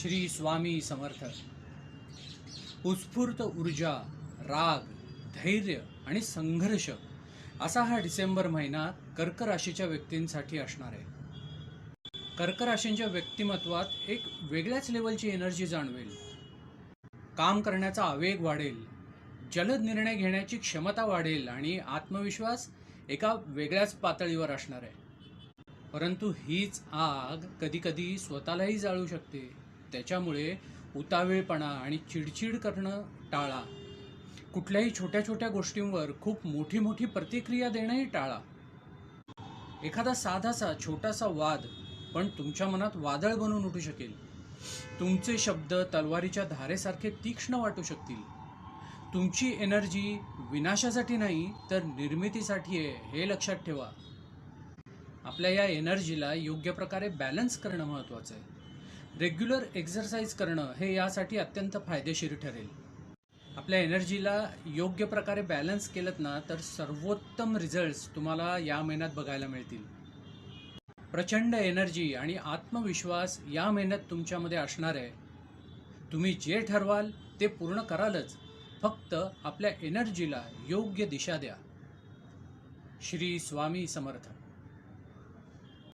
श्री स्वामी समर्थ. उत्स्फूर्त ऊर्जा राग धैर्य आणि संघर्ष असा हा डिसेंबर महिना कर्क राशीच्या व्यक्तींसाठी असणार आहे. कर्क राशींच्या व्यक्तिमत्वात एक वेगळ्याच लेवलची एनर्जी जाणवेल. काम करण्याचा आवेग वाढेल जलद निर्णय घेण्याची क्षमता वाढेल आणि आत्मविश्वास एका वेगळ्याच पातळीवर असणार आहे. परंतु हीच आग कधीकधी स्वतःलाही जाळू शकते. त्याच्यामुळे उतावीळपणा आणि चिडचिड करणं टाळा. कुठल्याही छोट्या छोट्या गोष्टींवर खूप मोठी मोठी प्रतिक्रिया देणंही टाळा. एखादा साधासा छोटासा वाद पण तुमच्या मनात वादळ बनून उठू शकेल. तुमचे शब्द तलवारीच्या धारेसारखे तीक्ष्ण वाटू शकतील. तुमची एनर्जी विनाशासाठी नाही तर निर्मितीसाठी आहे हे लक्षात ठेवा. आपल्या या एनर्जीला योग्य प्रकारे बॅलन्स करणं महत्त्वाचं आहे. रेग्युलर एक्झरसाइज करणं हे यासाठी अत्यंत फायदेशीर ठरेल. आपल्या एनर्जीला योग्य प्रकारे बॅलन्स केलं ना तर सर्वोत्तम रिझल्ट्स तुम्हाला या महिन्यात बघायला मिळतील. प्रचंड एनर्जी आणि आत्मविश्वास या महिन्यात तुमच्यामध्ये असणार आहे. तुम्ही जे ठरवाल ते पूर्ण करालच. फक्त आपल्या एनर्जीला योग्य दिशा द्या. श्री स्वामी समर्थ.